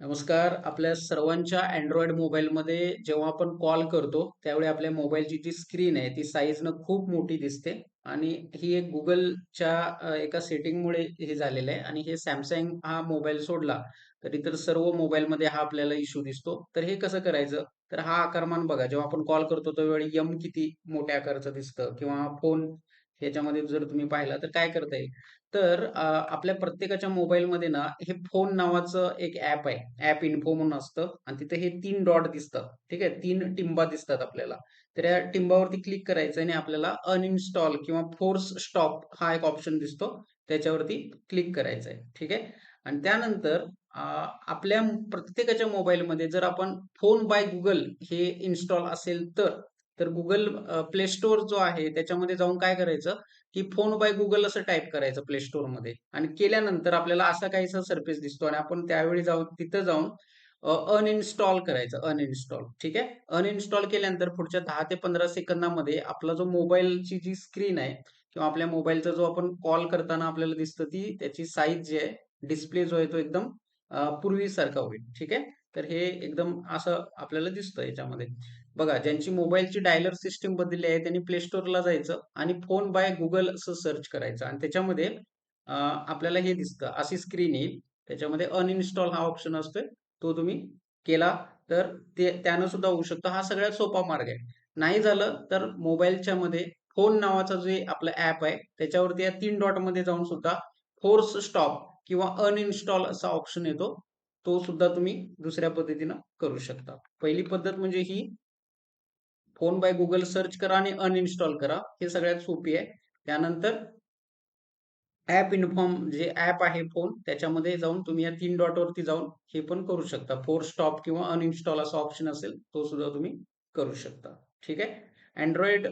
नमस्कार. आपल्या सर्वांच्या अँड्रॉइड मोबाईलमध्ये जेव्हा आपण कॉल करतो, त्यावेळी आपल्या मोबाईलची जी स्क्रीन आहे, ती साईजनं खूप मोठी दिसते आणि ही एक गुगलच्या एका सेटिंगमुळे हे झालेलं आहे आणि हे सॅमसंग हा मोबाईल सोडला, तर इतर सर्व मोबाईलमध्ये हा आपल्याला इश्यू दिसतो. तर हे कसं करायचं? तर हा आकारमान बघा, जेव्हा आपण कॉल करतो, त्यावेळी यम किती मोठ्या आकाराचं दिसतं किंवा फोन ह्याच्यामध्ये जर तुम्ही पाहिला, तर काय करता येईल? तर आपल्या प्रत्येकाच्या मोबाईलमध्ये ना, हे फोन नावाचं एक ऍप आहे. ऍप इन्फो म्हणून असतं आणि तिथे हे तीन डॉट दिसतं ठीक आहे. तीन टिंबा दिसतात आपल्याला. तर या टिंबावरती क्लिक करायचं आणि आपल्याला अनइन्स्टॉल किंवा फोर्स स्टॉप हा एक ऑप्शन दिसतो. त्याच्यावरती क्लिक करायचं आहे. ठीक आहे. आणि त्यानंतर आपल्या प्रत्येकाच्या मोबाईलमध्ये जर आपण फोन बाय गुगल हे इन्स्टॉल असेल तर, तर गुगल प्ले स्टोअर जो आहे त्याच्यामध्ये जाऊन काय करायचं, की फोन बाय गुगल असं टाइप करायचं Play मध्ये आणि केल्यानंतर आपल्याला असा काहीसा सरफेस दिसतो आणि आपण त्यावेळी जाऊन तिथं जाऊन अनइन्स्टॉल करायचं, अनइन्स्टॉल. ठीक आहे. अनइन्स्टॉल केल्यानंतर पुढच्या दहा ते 15 सेकंदामध्ये आपला जो मोबाईलची जी स्क्रीन आहे किंवा आपल्या मोबाईलचा जो आपण कॉल करताना आपल्याला दिसतं, ती त्याची साईज जी आहे, डिस्प्ले जो आहे तो एकदम पूर्वीसारखा होईल. ठीक आहे. तर हे एकदम असं आपल्याला दिसतं याच्यामध्ये. बघा, ज्यांची मोबाईलची डायलर सिस्टीम बदलली आहे, त्यांनी प्ले Storeला जायचं आणि फोन बाय गुगल असं सर्च करायचं आणि त्याच्यामध्ये आपल्याला हे दिसतं, अशी स्क्रीन येईल. त्याच्यामध्ये अनइन्स्टॉल हा ऑप्शन असतोय. तो तुम्ही केला तर ते त्यानं सुद्धा होऊ शकतं. हा सगळ्यात सोपा मार्ग आहे. नाही झालं तर मोबाईलच्या मध्ये फोन नावाचा जे आपलं ऍप आहे, त्याच्यावरती या तीन डॉटमध्ये जाऊन सुद्धा फोर्स स्टॉप किंवा अनइन्स्टॉल असा ऑप्शन येतो. तो सुद्धा तुम्ही दुसऱ्या पद्धतीनं करू शकता. पहिली पद्धत म्हणजे ही फोन बाय गुगल सर्च करा आणि अनइन्स्टॉल करा. हे सगळ्यात सोपी आहे. त्यानंतर ऍप इन्फॉर्म जे ऍप आहे फोन, त्याच्यामध्ये जाऊन तुम्ही या 3 डॉटवरती जाऊन हे पण करू शकता. फोर स्टॉप किंवा अनइन्स्टॉल असा ऑप्शन असेल, तो सुद्धा तुम्ही करू शकता. ठीक आहे. अँड्रॉइड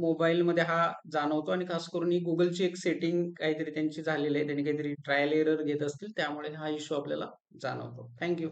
मोबाईलमध्ये हा जाणवतो आणि खास करून ही गुगलची एक सेटिंग काहीतरी त्यांची झालेली आहे. त्यांनी काहीतरी ट्रायल एरर घेत असतील, त्यामुळे हा इश्यू आपल्याला जाणवतो. Thank you.